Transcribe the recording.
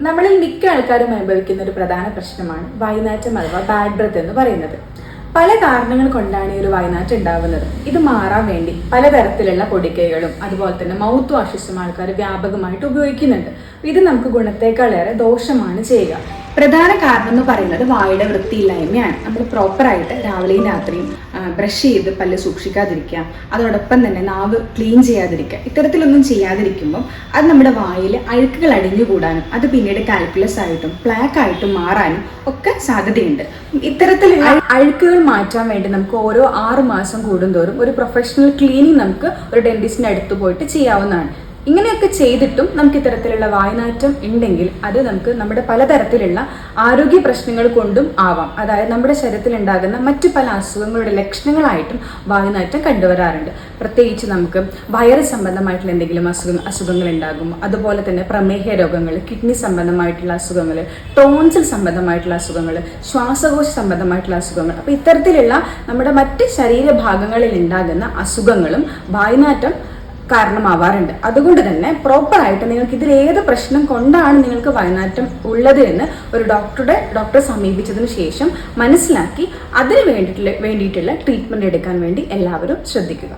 നമ്മളിൽ മിക്ക ആൾക്കാരും അനുഭവിക്കുന്ന ഒരു പ്രധാന പ്രശ്നമാണ് വായനാറ്റം അഥവാ ബാഡ് ബ്രത്ത് എന്ന് പറയുന്നത്. പല കാരണങ്ങൾ കൊണ്ടാണ് ഈ ഒരു വായനാറ്റം ഉണ്ടാവുന്നത്. ഇത് മാറാൻ വേണ്ടി പലതരത്തിലുള്ള പൊടിക്കൈകളും അതുപോലെ തന്നെ മൗത്ത് വാഷസും ആൾക്കാർ വ്യാപകമായിട്ട് ഉപയോഗിക്കുന്നുണ്ട്. ഇത് നമുക്ക് ഗുണത്തേക്കാളേറെ ദോഷമാണ് ചെയ്യുക. പ്രധാന കാരണം എന്ന് പറയുന്നത് വായുടെ വൃത്തിയില്ലായ്മയാണ്. നമ്മൾ പ്രോപ്പറായിട്ട് രാവിലെയും രാത്രിയും ബ്രഷ് ചെയ്ത് പല്ല് സൂക്ഷിക്കാതിരിക്കുക അതോടൊപ്പം തന്നെ നാവ് ക്ലീൻ ചെയ്യാതിരിക്കുക ഇത്തരത്തിലൊന്നും ചെയ്യാതിരിക്കുമ്പം അത് നമ്മുടെ വായിൽ അഴുക്കുകൾ അടിഞ്ഞുകൂടാനും അത് പിന്നീട് കാൽക്കുലസ് ആയിട്ടും പ്ലാക്ക് ആയിട്ടും മാറാനും ഒക്കെ സാധ്യതയുണ്ട്. ഇത്തരത്തിലുള്ള അഴുക്കുകൾ മാറ്റാൻ വേണ്ടി നമുക്ക് ഓരോ ആറ് മാസം കൂടുന്തോറും ഒരു പ്രൊഫഷണൽ ക്ലീനിങ് നമുക്ക് ഒരു ഡെന്റിസ്റ്റിന് അടുത്ത് പോയിട്ട് ചെയ്യാവുന്നതാണ്. ഇങ്ങനെയൊക്കെ ചെയ്തിട്ടും നമുക്ക് ഇത്തരത്തിലുള്ള വായനാറ്റം ഉണ്ടെങ്കിൽ അത് നമുക്ക് നമ്മുടെ പലതരത്തിലുള്ള ആരോഗ്യ പ്രശ്നങ്ങൾ കൊണ്ടും ആവാം. അതായത് നമ്മുടെ ശരീരത്തിൽ ഉണ്ടാകുന്ന മറ്റു പല അസുഖങ്ങളുടെ ലക്ഷണങ്ങളായിട്ടും വായനാറ്റം കണ്ടുവരാറുണ്ട്. പ്രത്യേകിച്ച് നമുക്ക് വയറ് സംബന്ധമായിട്ടുള്ള എന്തെങ്കിലും അസുഖം അസുഖങ്ങൾ ഉണ്ടാകും അതുപോലെ തന്നെ പ്രമേഹ രോഗങ്ങൾ കിഡ്നി സംബന്ധമായിട്ടുള്ള അസുഖങ്ങൾ ടോൺസിൽ സംബന്ധമായിട്ടുള്ള അസുഖങ്ങൾ ശ്വാസകോശ സംബന്ധമായിട്ടുള്ള അസുഖങ്ങൾ. അപ്പോൾ ഇത്തരത്തിലുള്ള നമ്മുടെ മറ്റ് ശരീരഭാഗങ്ങളിൽ ഉണ്ടാകുന്ന അസുഖങ്ങളും വായുനാറ്റം കാരണമാവാറുണ്ട്. അതുകൊണ്ട് തന്നെ പ്രോപ്പറായിട്ട് നിങ്ങൾക്ക് ഇതിൽ ഏത് പ്രശ്നം കൊണ്ടാണ് നിങ്ങൾക്ക് വയനാറ്റം ഉള്ളത് എന്ന് ഒരു ഡോക്ടറുടെ ഡോക്ടറെ സമീപിച്ചതിന് ശേഷം മനസ്സിലാക്കി അതിന് വേണ്ടിയിട്ടുള്ള വേണ്ടിയിട്ടുള്ള ട്രീറ്റ്മെന്റ് എടുക്കാൻ വേണ്ടി എല്ലാവരും ശ്രദ്ധിക്കുക.